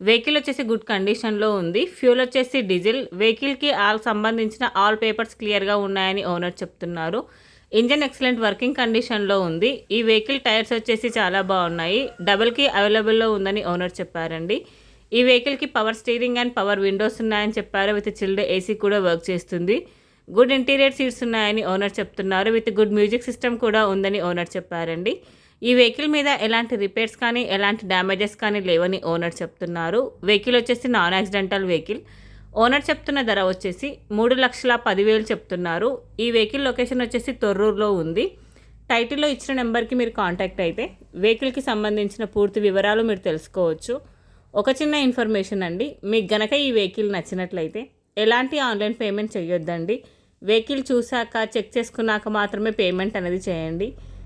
Vehicle వచ్చేసి good కండిషన్లో ఉంది. ఫ్యూల్ వచ్చేసి డీజిల్. వెహికల్కి ఆల్ సంబంధించిన ఆల్ పేపర్స్ క్లియర్గా ఉన్నాయని ఓనర్ చెప్తున్నారు. ఇంజన్ ఎక్సలెంట్ వర్కింగ్ కండిషన్లో ఉంది. ఈ వెహికల్ టైర్స్ వచ్చేసి చాలా బాగున్నాయి. డబుల్కి అవైలబుల్లో ఉందని ఓనర్ చెప్పారండి. ఈ వెహికల్కి power steering and power windows ఉన్నాయని చెప్పారు. విత్ చిల్డ్ ఏసీ కూడా వర్క్ చేస్తుంది. గుడ్ ఇంటీరియర్ సీట్స్ ఉన్నాయని ఓనర్ చెప్తున్నారు. విత్ గుడ్ మ్యూజిక్ సిస్టమ్ కూడా ఉందని ఓనర్ చెప్పారండి. ఈ వెహికల్ మీద ఎలాంటి రిపేర్స్ కానీ ఎలాంటి డ్యామేజెస్ కానీ లేవని ఓనర్ చెప్తున్నారు. వెహికల్ వచ్చేసి నాన్ యాక్సిడెంటల్ వెహికల్. ఓనర్ చెప్తున్న ధర వచ్చేసి మూడు లక్షల పదివేలు చెప్తున్నారు. ఈ వెహికల్ లొకేషన్ వచ్చేసి తొర్రూరులో ఉంది. టైటిల్లో ఇచ్చిన నెంబర్కి మీరు కాంటాక్ట్ అయితే వెహికల్కి సంబంధించిన పూర్తి వివరాలు మీరు తెలుసుకోవచ్చు. ఒక చిన్న ఇన్ఫర్మేషన్ అండి. మీకు గనక ఈ వెహికల్ నచ్చినట్లయితే ఎలాంటి ఆన్లైన్ పేమెంట్ చేయొద్దండి వెహికల్ చూశాక చెక్ చేసుకున్నాక మాత్రమే పేమెంట్ అనేది చేయండి.